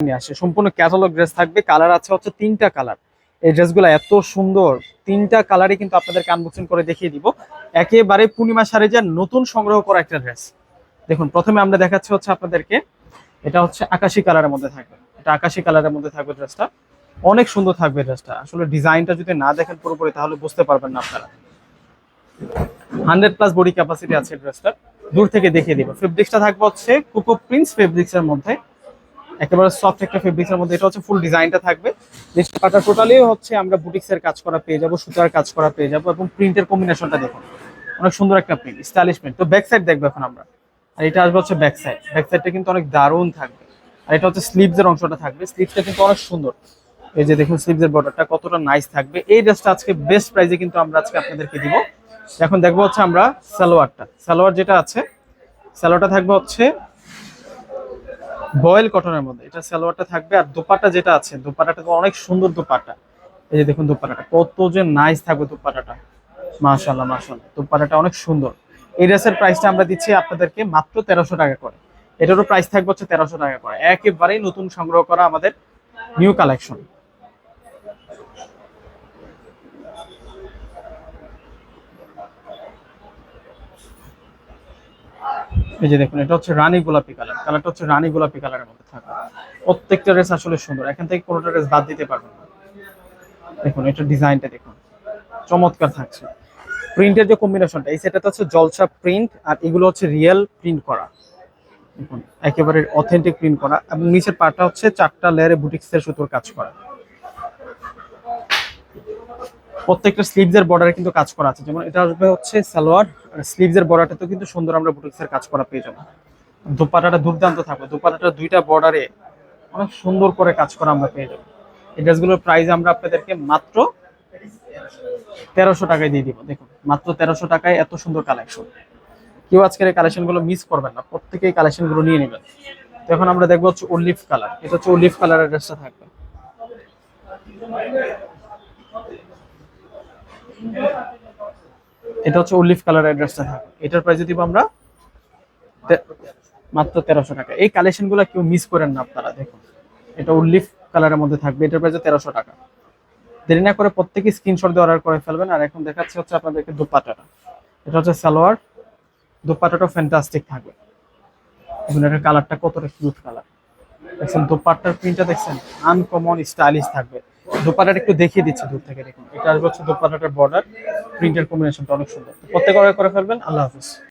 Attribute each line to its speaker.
Speaker 1: আসে। সম্পূর্ণ catalogue dress থাকবে। কালার আছে হচ্ছে তিনটা কালার এই ড্রেসগুলো এত সুন্দর। তিনটা কালারই কিন্তু আপনাদেরকে আনবক্সিং করে দেখিয়ে দিব। একেবারে পূর্ণিমা সারিজার নতুন সংগ্রহ করা একটা ড্রেস দেখুন, প্রথমে আমরা দেখাচ্ছি হচ্ছে আপনাদেরকে, এটা হচ্ছে আকাশি কালারের মধ্যে থাকবে। এটা আকাশি কালারের মধ্যে থাকবে ড্রেসটা অনেক সুন্দর থাকবে ড্রেসটা আসলে ডিজাইনটা যদি না দেখেন পুরোপুরি, তাহলে বুঝতে পারবেন না আপনারা। হান্ড্রেড প্লাস বডি ক্যাপাসিটি আছে ড্রেসটার দূর থেকে দেখিয়ে দিব। ফেব্রিক্সটা থাকবে হচ্ছে কুকো প্রিন্স ফেব্রিক্সের মধ্যে। একেবারে সফট একটা ফেব্রিক্সের মধ্যে। এটা হচ্ছে ফুল ডিজাইনটা থাকবে। জিনিসটা টোটালি হচ্ছে আমরা বুটিক্সের কাজ করা পেয়ে যাব সুতার কাজ করা পেয়ে যাব এবং প্রিন্টের কম্বিনেশনটা দেখুন। অনেক সুন্দর একটা প্রিন্ট স্টাইলিশ প্রিন্ট তো ব্যাক সাইড দেখব এখন আমরা। আর এটা আসবে হচ্ছে ব্যাক সাইড ব্যাক সাইডটা কিন্তু অনেক দারুণ থাকবে। আর এটা হচ্ছে স্লিভসের অংশটা থাকবে। স্লিভসটা কিন্তু অনেক সুন্দর। এই যে দেখুন স্লিভসের বর্ডারটা কতটা নাইস থাকবে। এই ড্রেসটা আজকে বেস্ট প্রাইসে কিন্তু আমরা আজকে আপনাদেরকে দিব। এখন দেখব হচ্ছে আমরা সালোয়ারটা। সালোয়ার যেটা আছে, সালোয়ারটা থাকবে হচ্ছে বয়েল কটনের মধ্যে। এটা সালোয়ারটা থাকবে আর দোপাটা যেটা আছে দোপাটাটা তো অনেক সুন্দর দোপাটা এই যে দেখুন দোপাটাটা কত যে নাইস থাকবে দোপাটাটা মাশাল্লাহ মাশাল্লাহ দোপাটাটা অনেক সুন্দর। এই ড্রেসের প্রাইসটা আমরা দিচ্ছি আপনাদেরকে মাত্র তেরোশো টাকা করে। এটারও প্রাইস থাকবে হচ্ছে তেরোশো টাকা করে। একেবারেই নতুন সংগ্রহ করা আমাদের নিউ কালেকশন এই যে দেখুন, এটা হচ্ছে রানী গোলাপি কালার। কালারটা হচ্ছে রানী গোলাপি কালারের মধ্যে থাকবে প্রত্যেকটা ড্রেস আসলে সুন্দর। এখান থেকে কোনোটা ড্রেস বাদ দিতে পারবেন না। দেখুন, এটা ডিজাইনটা দেখুন। চমৎকার থাকছে। প্রিন্টের যে কম্বিনেশনটা এই সেটাতে হচ্ছে জলসা প্রিন্ট আর এগুলো হচ্ছে রিয়েল প্রিন্ট করা। দেখুন, একেবারে অথেন্টিক প্রিন্ট করা। এবং নিচের পার্টটা হচ্ছে চারটা লেয়ারে বুটিক্সের সুতোর কাজ করা। প্রত্যেকটা স্লিভসের বর্ডারে কিন্তু কাজ করা আছে। যেমন এটা আসবে হচ্ছে সালোয়ার, আর স্লিভসের বর্ডারটাতে কিন্তু সুন্দর আমরা বুটিক্সের কাজ করা পেয়ে যাব। দুপাটাটা দুর্দান্ত থাকবে। দুপাটাটা দুইটা বর্ডারে অনেক সুন্দর করে কাজ করা আমরা পেয়ে যাব। এই ড্রেসগুলোর প্রাইস আমরা আপনাদেরকে মাত্র তেরোশো টাকায় দিয়ে দিব। দেখুন, মাত্র তেরোশো টাকায় এত সুন্দর কালেকশন কেউ আজকের এই কালেকশনগুলো মিস করবেন না। প্রত্যেকেই কালেকশনগুলো নিয়ে নেবেন। তো এখন আমরা দেখব হচ্ছে অলিভ কালার এটা হচ্ছে অলিভ কালারের ড্রেসটা থাকবে। এটা হচ্ছে অলিভ কালারের ড্রেসটা থাকবে এটার প্রাইস দিব আমরা মাত্র তেরোশো টাকা। এই কালেকশনগুলো কেউ মিস করেন না আপনারা, দেখুন। এটা উল্লিফ কালারের মধ্যে থাকবে, এটার প্রাইস তেরোশো টাকা। দেরি না করে প্রত্যেকে স্ক্রিনশট দিয়ে অর্ডার করে ফেলবেন, আর এখন দেখাচ্ছে হচ্ছে আপনাদেরকে দুপাটাটা। এটা হচ্ছে সালোয়ার দুপাটাটা ফ্যান্টাস্টিক থাকবে। এখন এটার কালারটা কতটা কিউট কালার দেখছেন, দোপাট্টার প্রিন্টটা দেখছেন আনকমন স্টাইলিশ থাকবে। দোপাট্টাটা একটু দেখিয়ে দিচ্ছি দূর থেকে দেখুন। এটা আসবে হচ্ছে দোপাট্টাটার বর্ডার প্রিন্টের কম্বিনেশনটা অনেক সুন্দর। প্রত্যেক করে ফেলবেন, আল্লাহ হাফিজ।